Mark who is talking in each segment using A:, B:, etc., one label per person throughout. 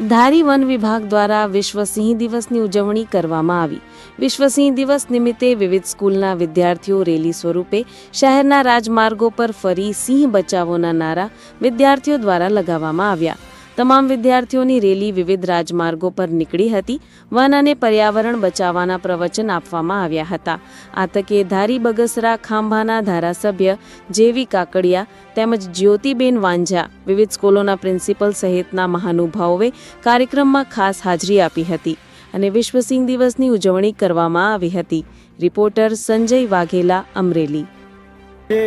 A: ધારી one વિભાગ દ્વારા વિશ્વ સિંહ દિવસની ઉજવણી કરવામાં આવી. વિશ્વ સિંહ દિવસ નિમિત્તે વિવિધ સ્કૂલના વિદ્યાર્થીઓ રેલી સ્વરૂપે શહેરના રાજમાર્ગો પર ફરી સિંહ બચાવોના નારા વિદ્યાર્થીઓ દ્વારા લગાવવામાં આવ્યા. તમામ વિદ્યાર્થીઓની રેલી વિવિધ રાજમાર્ગો પર નીકળી હતી. વન અને પર્યાવરણ બચાવવાના પ્રવચન આપવામાં આવ્યા હતા. આ તકે ધારી બગસરા ખાંભાના ધારાસભ્ય જેવી કાકડિયા તેમજ જ્યોતિબેન વાંઝા વિવિધ સ્કૂલોના પ્રિન્સિપલ સહિતના મહાનુભાવોએ કાર્યક્રમમાં ખાસ હાજરી આપી હતી અને વિશ્વ સિંહ દિવસની ઉજવણી કરવામાં આવી હતી. રિપોર્ટર સંજય વાઘેલા અમરેલી.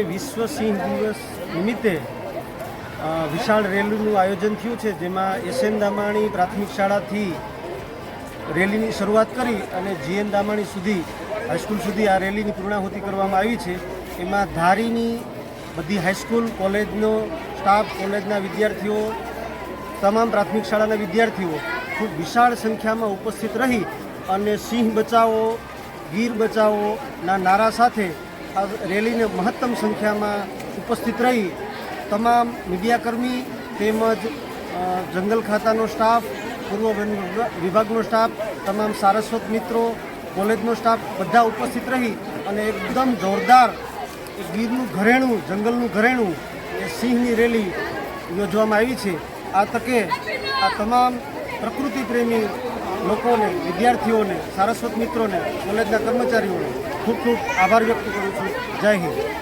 B: વિશ્વ દિવસ નિમિત્તે વિશાળ રેલીનું આયોજન થયું છે, જેમાં એસએન દામાણી પ્રાથમિક શાળાથી રેલીની શરૂઆત કરી અને જીએન દામાણી સુધી, હાઈસ્કૂલ સુધી આ રેલીની પૂર્ણાહુતિ કરવામાં આવી છે. એમાં ધારીની બધી હાઈસ્કૂલ, કોલેજનો સ્ટાફ, કોલેજના વિદ્યાર્થીઓ, તમામ પ્રાથમિક શાળાના વિદ્યાર્થીઓ ખૂબ વિશાળ સંખ્યામાં ઉપસ્થિત રહી અને સિંહ બચાવો, ગીર બચાવોના નારા સાથે આ રેલીને મહત્તમ સંખ્યામાં ઉપસ્થિત રહી તમામ મીડિયાકર્મી તેમજ જંગલ ખાતાનો સ્ટાફ, પૂર્વ વન વિભાગનો સ્ટાફ, તમામ સારસ્વત મિત્રો, કોલેજનો સ્ટાફ બધા ઉપસ્થિત રહી અને એકદમ જોરદાર ગીરનું ઘરેણું, જંગલનું ઘરેણું, એ સિંહની રેલી યોજવામાં આવી છે. આ તકે આ તમામ પ્રકૃતિ પ્રેમી લોકોને, વિદ્યાર્થીઓને, સારસ્વત મિત્રોને, કોલેજના કર્મચારીઓને ખૂબ ખૂબ આભાર વ્યક્ત કરું છું. જય હિન્દ.